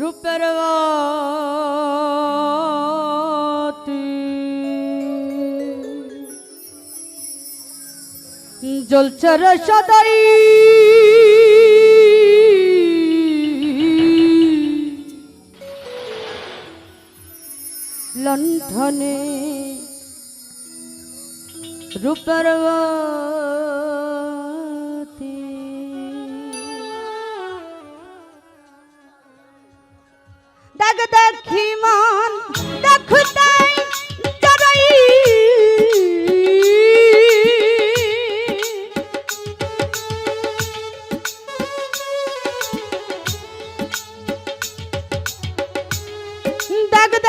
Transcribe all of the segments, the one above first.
রূপের জ্বলছে রে সদাই। লণ্ঠনে রূপের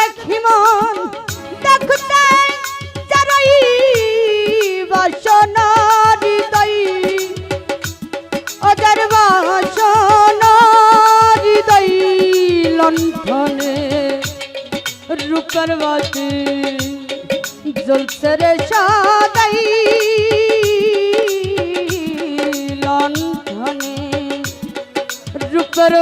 দেখ দেখি মন দেখতাই হৃদয়। অজার বাসনা হৃদয় লণ্ঠনে রূপের বাতি জ্বলছে রে সাদাই। লণ্ঠনে রূপের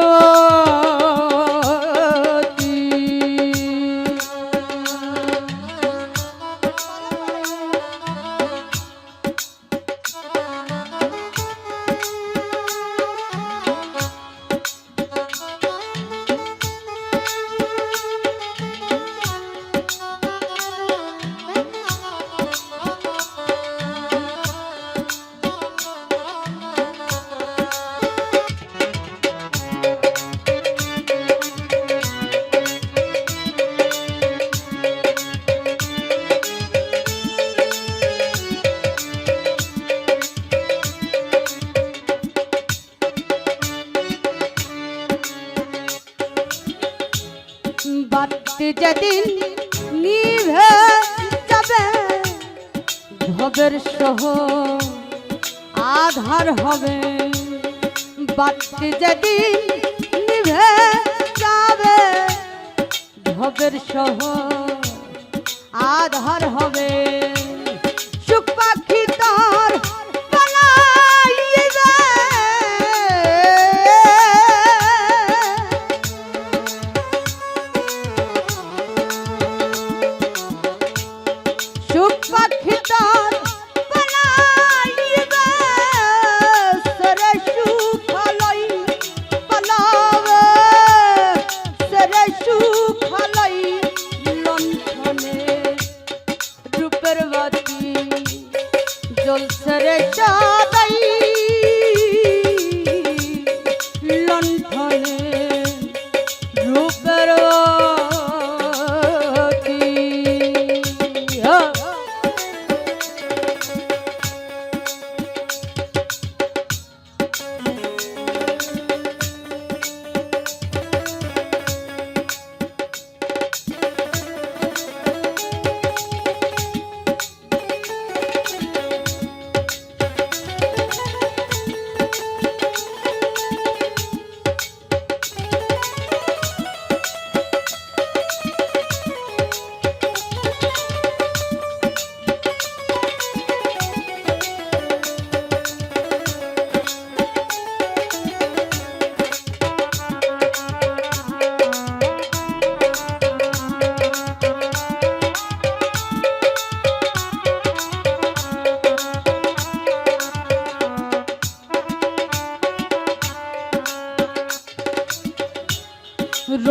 যেদিন নিভে যাবে ভবের সহ আধার হবে। বাতি যেদিন নিভে যাবে ভবের সহ আধার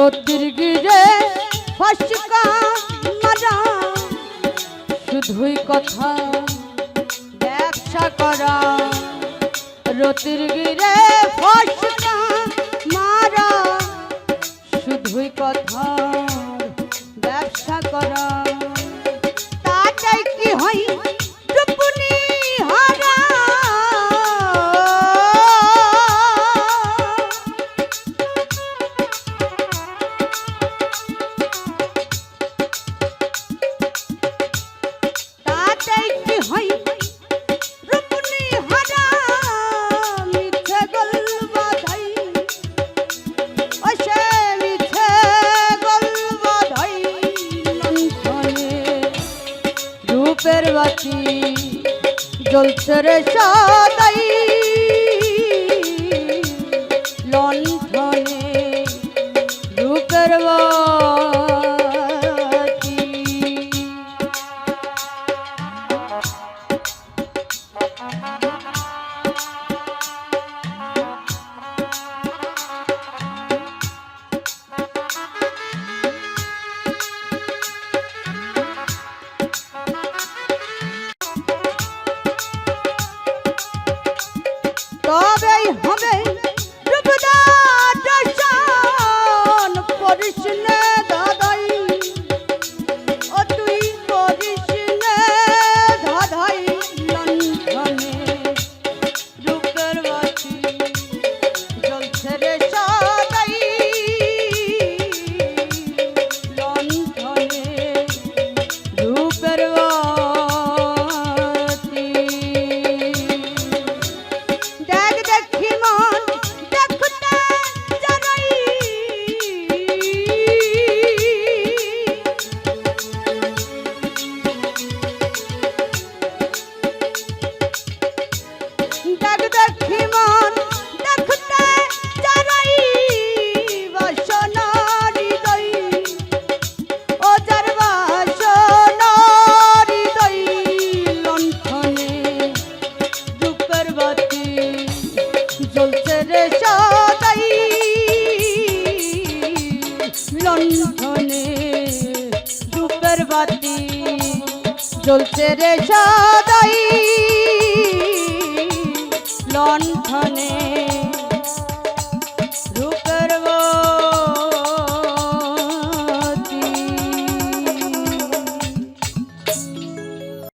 রতির গিরে ফসকা মারা। শুধুই কথা, ব্যবসা করা। রতির গিরে ফসকা মারা। শুধুই কথা, ব্যবসা করা। তাটাই কি হয়? জ্বলছে রে সদাই চলছে রে সদাই